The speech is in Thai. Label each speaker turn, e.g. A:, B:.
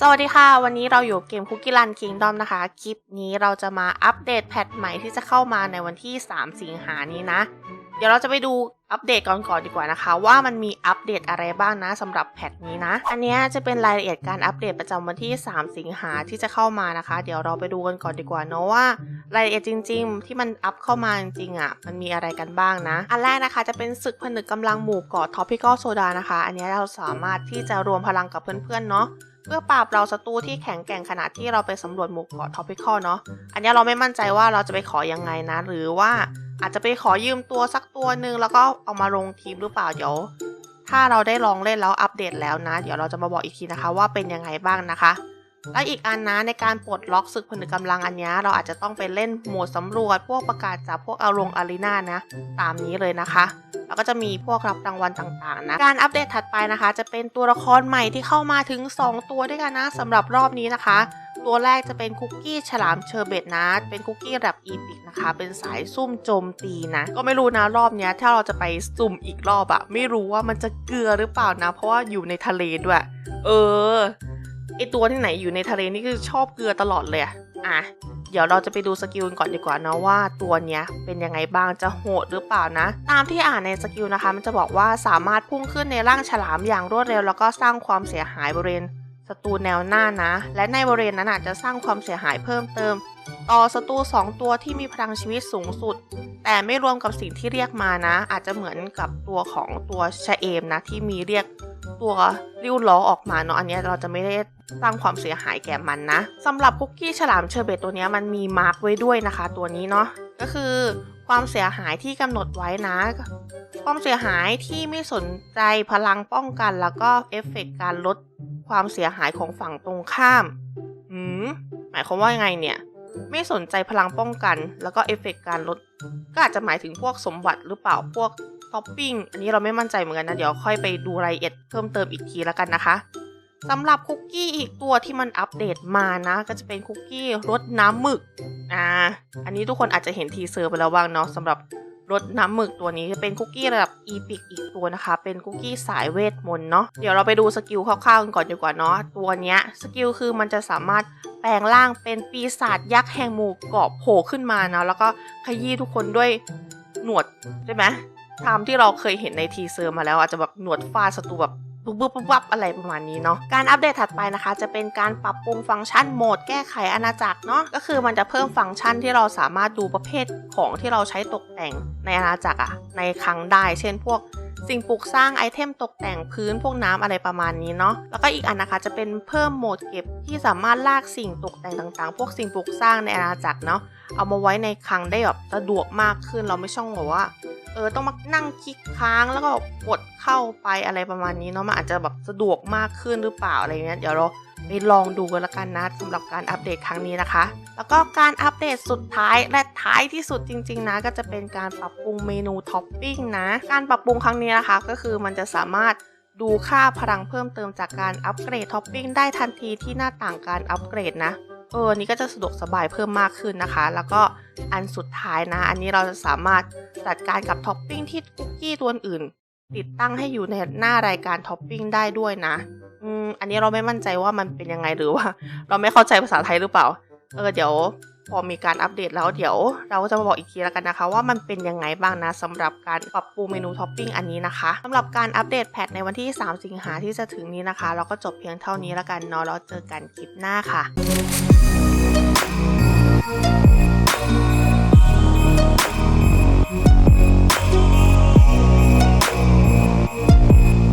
A: สวัสดีค่ะ วันนี้เราอยู่เกม Cookie Run Kingdom นะคะ คลิปนี้เราจะมาอัปเดตแพทใหม่ที่จะเข้ามาในวันที่ 3 สิงหานี้นะ เดี๋ยวเราจะไปดูอัปเดตก่อนก่อนดีกว่านะคะ ว่ามันมีอัปเดตอะไรบ้างนะสำหรับแพทนี้นะ อันนี้จะเป็นรายละเอียดการอัปเดตประจำวันที่ 3 สิงหาที่จะเข้ามานะคะ เดี๋ยวเราไปดูกันก่อนดีกว่าเนาะว่ารายละเอียดจริง ๆ ที่มันอัพเข้ามาจริงๆอะมันมีอะไรกันบ้างนะ อันแรกนะคะจะเป็นศึกผนึกกำลังหมู่เกาะ Tropical Soda นะคะ อันนี้เราสามารถที่จะรวมพลังกับเพื่อนๆเนาะ เพื่อปราบเราศัตรูที่แข็งแกร่งขนาดที่เราไปสำรวจหมู่เกาะท็อปิคอลเนาะ อันนี้เราไม่มั่นใจว่าเราจะไปขอยังไงนะ หรือว่าอาจจะไปขอยืมตัวสักตัวหนึ่งแล้วก็เอามาลงทีมหรือเปล่าเดี๋ยว ถ้าเราได้ลองเล่นแล้วอัปเดตแล้วนะ เดี๋ยวเราจะมาบอกอีกทีนะคะว่าเป็นยังไงบ้างนะคะ และอีกอันนะในการปลดล็อกศึกผนึกกำลังอันนี้เราอาจจะต้องไปเล่นโหมดสำรวจ พวกประกาศจากพวกอารงอารีนานะ ตามนี้เลยนะคะ แล้วก็จะมีพวกรับรางวัลต่างๆนะ การอัปเดตถัดไปนะคะ จะเป็นตัวละครใหม่ที่เข้ามาถึง 2 ตัวด้วยกันนะสำหรับรอบนี้นะคะ ตัวแรกจะเป็นคุกกี้ฉลามเชอร์เบตนะ เป็นคุกกี้แบบอีพิกนะคะ เป็นสายซุ่มโจมตีนะ ก็ไม่รู้นะรอบนี้ถ้าเราจะไปซุ่มอีกรอบอะไม่รู้ว่ามันจะเกลือหรือเปล่านะ เพราะว่าอยู่ในทะเลด้วย เออ ไอตัวที่ไหนอยู่ในทะเลนี่คือชอบเกลือตลอดเลยอะ เดี๋ยวเราจะไปดูสกิลกันก่อนดีกว่านะว่าตัวเนี้ยเป็นยังไงบ้างจะโหดหรือเปล่านะ ตามที่อ่านในสกิลนะคะ มันจะบอกว่าสามารถพุ่งขึ้นในร่างฉลามอย่างรวดเร็ว แล้วก็สร้างความเสียหายบริเวณศัตรูแนวหน้านะ และในบริเวณนั้นอาจจะสร้างความเสียหายเพิ่มเติม ต่อศัตรู2ตัวที่มีพลังชีวิตสูงสุด แต่ไม่รวมกับสิ่งที่เรียกมานะ อาจจะเหมือนกับตัวของตัวชะเอมนะที่มีเรียก ตัวริ้วล้อออกมาเนาะอันนี้เราจะไม่ได้สร้างความเสียหายแก่มันนะสำหรับคุกกี้ฉลามเชอร์เบตตัวนี้มันมีมาร์กไว้ด้วยนะคะ ตัวนี้เนาะก็คือความเสียหายที่กำหนดไว้นะ ความเสียหายที่ไม่สนใจพลังป้องกัน แล้วก็เอฟเฟกต์การลดความเสียหายของฝั่งตรงข้ามหืมหมายความว่ายังไงเนี่ย ไม่สนใจพลังป้องกัน แล้วก็เอฟเฟกต์การลดก็อาจจะหมายถึงพวกสมบัติหรือเปล่าพวก ท็อปปิ้งอันนี้เราไม่มั่นใจเหมือนกันนะ เดี๋ยวค่อยไปดูรายละเอียดเพิ่มเติมอีกทีแล้วกันนะคะสำหรับคุกกี้อีกตัวที่มันอัปเดตมานะ ก็จะเป็นคุกกี้รสน้ำหมึกอ่าอันนี้ทุกคนอาจจะเห็นทีเซอร์ไปแล้วบ้างเนาะสำหรับรสน้ำหมึกตัวนี้จะเป็นคุกกี้ระดับอีพิกอีกตัวนะคะ เป็นคุกกี้สายเวทมนต์เนาะเดี๋ยวเราไปดูสกิลคร่าวๆกันก่อนดีกว่าเนาะตัวเนี้ยสกิลคือมันจะสามารถแปลงร่างเป็นปีศาจยักษ์แห่งหมู่เกาะโผล่ขึ้นมานะแล้วก็ขยี้ทุกคนด้วยหนวดใช่ไหม ตามที่เราเคยเห็นในทีเซอร์มาแล้วอาจจะแบบหนวดฟาดศัตรูแบบปุ๊บปุ๊บปุ๊บวับอะไรประมาณนี้เนาะการอัปเดตถัดไปนะคะ จะเป็นการปรับปรุงฟังก์ชันโหมดแก้ไขอาณาจักรเนาะก็คือมันจะเพิ่มฟังก์ชันที่เราสามารถดูประเภทของที่เราใช้ตกแต่งในอาณาจักรอะในครั้งได้ เช่นพวกสิ่งปลูกสร้างไอเทมตกแต่งพื้นพวกน้ำอะไรประมาณนี้เนาะแล้วก็อีกอันนะคะจะเป็นเพิ่มโหมดเก็บที่สามารถลากสิ่งตกแต่งต่างๆ พวกสิ่งปลูกสร้างในอาณาจักรเนาะเอามาไว้ในคลังได้แบบสะดวกมากขึ้นเราไม่ช่องบอกว่า เออต้องมานั่งคลิกค้างแล้วก็กดเข้าไปอะไรประมาณนี้เนาะมันอาจจะแบบสะดวกมากขึ้นหรือเปล่าอะไรเงี้ยเดี๋ยวเราไปลองดูกันละกันนะสำหรับการอัปเดตครั้งนี้นะคะ แล้วก็การอัปเดตสุดท้ายและท้ายที่สุดจริง ๆ นะ ก็จะเป็นการปรับปรุงเมนูท็อปปิ้งนะ การปรับปรุงครั้งนี้นะคะ ก็คือมันจะสามารถดูค่าพลังเพิ่มเติมจากการอัปเกรดท็อปปิ้งได้ทันทีที่หน้าต่างการอัปเกรดนะ เออนี้ก็จะสะดวกสบายเพิ่มมากขึ้นนะคะ แล้วก็อันสุดท้ายนะ อันนี้เราจะสามารถจัดการกับท็อปปิ้งที่คุกกี้ตัวอื่น ติดตั้งให้อยู่ในหน้ารายการท็อปปิ้งได้ด้วยนะ อืม อันนี้เราไม่มั่นใจว่ามันเป็นยังไงหรือว่า เราไม่เข้าใจภาษาไทยหรือเปล่า เออ เดี๋ยวพอมีการอัปเดตแล้วเดี๋ยวเราจะมาบอกอีกทีแล้วกันนะคะ ว่ามันเป็นยังไงบ้างนะสำหรับการปรับปรุงเมนูท็อปปิ้งอันนี้นะคะสำหรับการอัปเดตแพทในวันที่ 3 สิงหาที่จะถึงนี้นะคะ เราก็จบเพียงเท่านี้แล้วกันเนาะแล้วเจอกันคลิปหน้าค่ะ